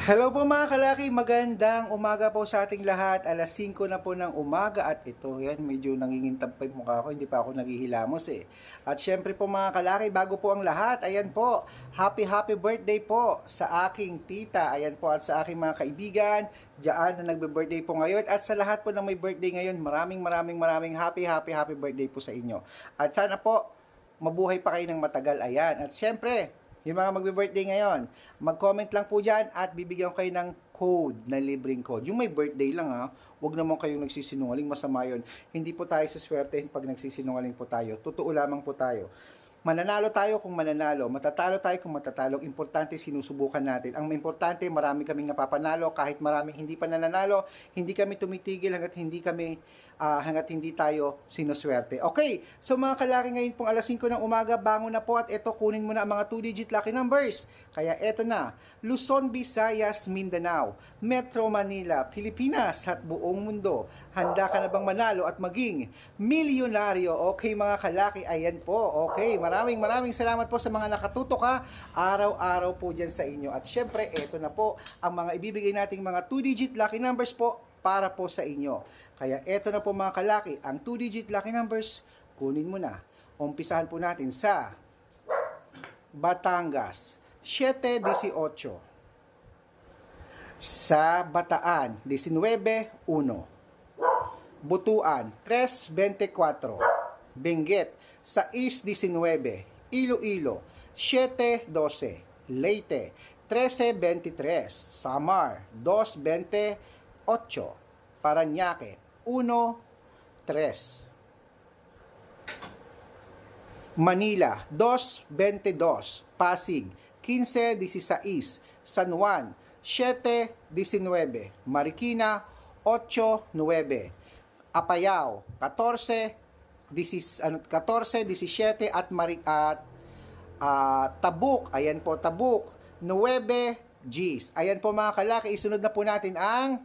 Hello po mga kalaki, magandang umaga po sa ating lahat. Alas 5 na po ng umaga at ito yan, medyo nangingintab pa yung mukha ko, hindi pa ako naghihilamos eh. At syempre po mga kalaki, bago po ang lahat, ayan po, happy happy birthday po sa aking tita, ayan po at sa aking mga kaibigan, dyan na nagbe-birthday po ngayon. At sa lahat po ng may birthday ngayon, maraming maraming maraming happy happy happy birthday po sa inyo. At sana po, mabuhay pa kayo ng matagal, ayan. At syempre, yung mga magbe-birthday ngayon, mag-comment lang po dyan at bibigyan ko kayo ng code, na libreng code. Yung may birthday lang ha, huwag naman kayong nagsisinungaling, masama yun. Hindi po tayo suswertehin pag nagsisinungaling po tayo. Totoo lamang po tayo. Mananalo tayo kung mananalo, matatalo tayo kung matatalo. Importante sinusubukan natin. Ang importante, marami kaming napapanalo kahit maraming hindi pa nananalo, hindi kami tumitigil hanggat hindi kami ah, hanggat hindi tayo sinuswerte. Okay, so mga kalaki ngayon pong alas 5 ng umaga, bangon na po at eto kunin mo na ang mga 2-digit lucky numbers. Kaya eto na, Luzon, Visayas, Mindanao, Metro Manila, Pilipinas at buong mundo. Handa ka na bang manalo at maging milyonaryo? Okay mga kalaki, ayan po. Okay, maraming maraming salamat po sa mga nakatutok ha. Araw-araw po dyan sa inyo. At syempre, eto na po ang mga ibibigay nating mga 2-digit lucky numbers po para po sa inyo. Kaya eto na po mga kalaki, ang 2-digit lucky numbers, kunin mo na. Umpisahan po natin sa Batangas, 718. Sa Bataan, 19-1. Butuan, 324. Benguet, 6-19. Iloilo, 7-12. Leyte, 13-23. Samar, 2-28. Paranaque, 1-3. Manila, 2.22. Pasig, 15.16. San Juan, 7.19. Marikina, 8.9. Apayao, 14, 10, ano, 14, 17 at Mari, at ah, Tabuk, ayan po Tabuk, 9 Gs. Ayan po mga kalaki, isunod na po natin ang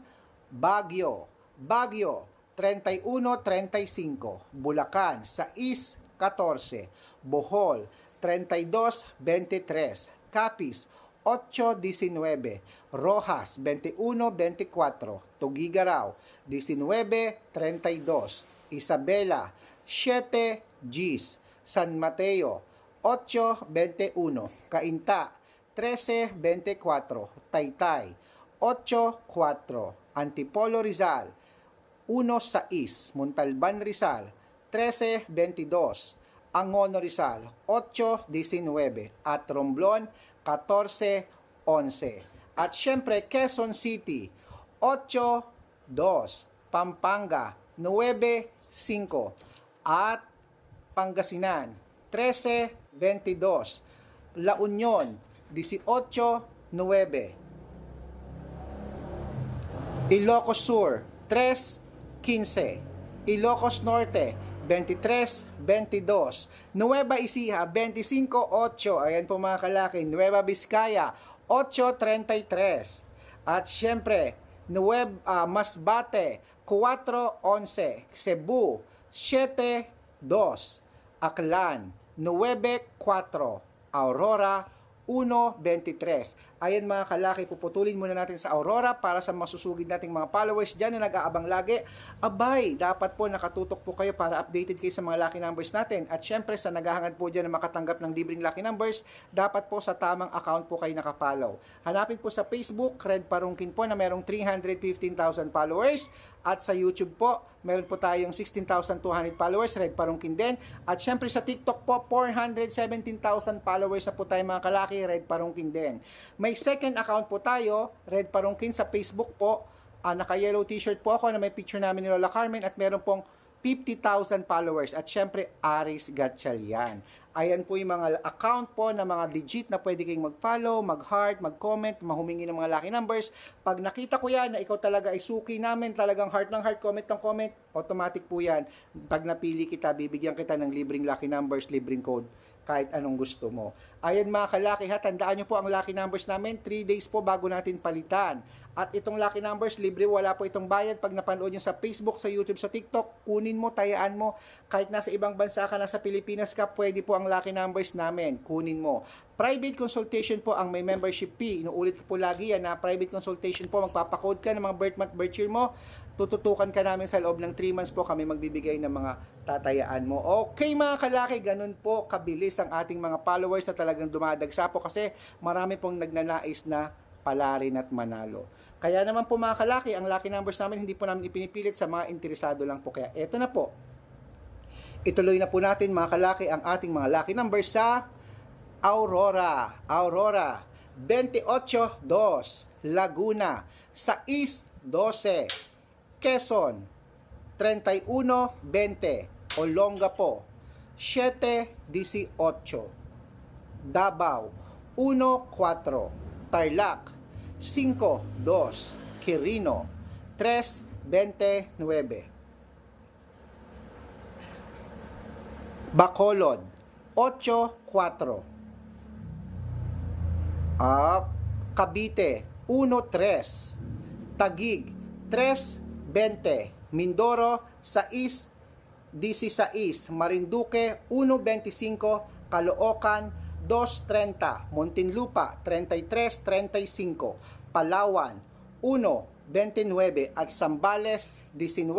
Baguio. Baguio, 31-35. Bulacan, 6-14. Bohol, 32-23. Capiz, 8-19. Rojas, 21-24. Tugigaraw, 19-32. Isabela, 7 Gs. San Mateo, 8-21. Cainta, 13-24. Taytay, 8-4. Antipolo Rizal, 1-6. Montalban Rizal, 13-22. Angono Rizal, 8-19. At Romblon, 14-11. At syempre, Quezon City, 8-2. Pampanga, 9-5. At Pangasinan, 13-22. La Union, 18-9. Ilocos Sur, 3.15. Ilocos Norte, 23.22. Nueva Ecija, 25.8. Ayan po mga kalaki. Nueva Vizcaya, 8.33. At syempre, Nuev, ah, Masbate, 4.11. Cebu, 7.2. Aklan, 9.4. Aurora, 1.23. Ayan mga kalaki, puputulin muna natin sa Aurora para sa masusugid nating mga followers dyan na nag-aabang lagi. Abay, dapat po nakatutok po kayo para updated kayo sa mga lucky numbers natin. At syempre sa naghahangad po dyan na makatanggap ng libreng lucky numbers, dapat po sa tamang account po kayo nakapollow. Hanapin po sa Facebook, Red Parungkin po na merong 315,000 followers. At sa YouTube po, meron po tayong 16,200 followers, Red Parungkin din. At syempre sa TikTok po, 417,000 followers na po tayo mga kalaki, Red Parungkin din. May second account po tayo, Red Parungkin sa Facebook po. Ah, naka-yellow t-shirt po ako na may picture namin ni Lola Carmen at meron pong 50,000 followers at syempre Aris Gatchalian. Ayan po yung mga account po na mga legit na pwede kayong mag-follow, mag-heart, mag-comment, mahumingi ng mga lucky numbers. Pag nakita ko yan na ikaw talaga ay suki namin, talagang heart ng heart, comment ng comment, automatic po yan. Pag napili kita, bibigyan kita ng libreng lucky numbers, libreng code. Kahit anong gusto mo. Ayan mga kalaki ha, tandaan nyo po ang lucky numbers namin, 3 days po bago natin palitan. At itong lucky numbers, libre, wala po itong bayad. Pag napanood nyo sa Facebook, sa YouTube, sa TikTok, kunin mo, tayaan mo. Kahit nasa ibang bansa ka, nasa Pilipinas ka, pwede po ang lucky numbers namin. Kunin mo. Private consultation po ang may membership fee. Inuulit ko po lagi yan na private consultation po. Magpapakode ka ng mga birth month, birth year mo. Tututukan ka namin sa loob ng 3 months po kami magbibigay ng mga tatayaan mo. Okay mga kalaki, ganun po kabilis ang ating mga followers na talagang dumadagsa po kasi marami pong nagnanais na palarin at manalo. Kaya naman po mga kalaki, ang lucky numbers namin hindi po namin ipinipilit sa mga interesado lang po. Kaya eto na po. Ituloy na po natin mga kalaki ang ating mga lucky numbers sa Aurora. Aurora 28-2 Laguna 6-12 Quezon 31-20 Olongapo 7-18 Davao 1-4 Tarlac 5-2 Quirino 3-29 Bacolod 8-4 Ah, Cavite 1-3 Tagig 3-20 Mindoro 6-16 Marinduque 1-25 Caloocan 2.30, Muntinlupa 33.35, Palawan 1.29 at Sambales 19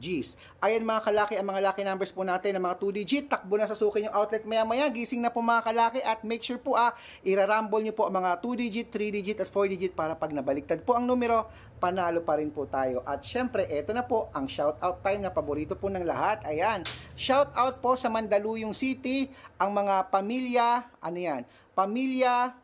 Gs. Ayan mga kalaki ang mga lucky numbers po natin ng mga 2 digit. Takbo na sa suki yung outlet maya maya. Gising na po mga kalaki at make sure po ah, irarumble nyo po ang mga 2 digit, 3 digit at 4 digit para pag nabaliktad po ang numero, panalo pa rin po tayo. At syempre, eto na po ang shout out time na paborito po ng lahat. Ayan, shout out po sa Mandaluyong City, ang mga pamilya, ano yan, pamilya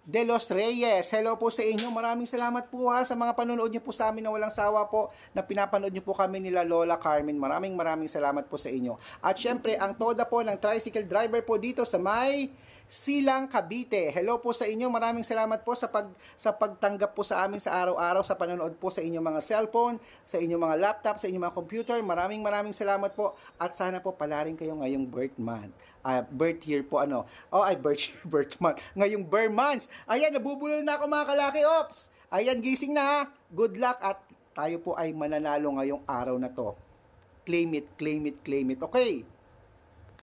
De Los Reyes. Hello po sa inyo. Maraming salamat po ha sa mga panonood niyo po sa amin na walang sawa po na pinapanood niyo po kami nila Lola Carmen. Maraming maraming salamat po sa inyo. At syempre, ang toda po ng tricycle driver po dito sa may Silang Cavite. Hello po sa inyo. Maraming salamat po sa pag sa pagtanggap po sa amin sa araw-araw sa panonood po sa inyong mga cellphone, sa inyong mga laptop, sa inyong mga computer. Maraming maraming salamat po at sana po palarin kayo ngayong birth month. Ah, birth year po ano. Oh, ay birth year, birth month. Ngayong birth months. Ayan, nabubulol na ako mga kalaki ops. Ayan, gising na ha. Good luck at tayo po ay mananalo ngayong araw na to. Claim it, claim it, claim it. Okay.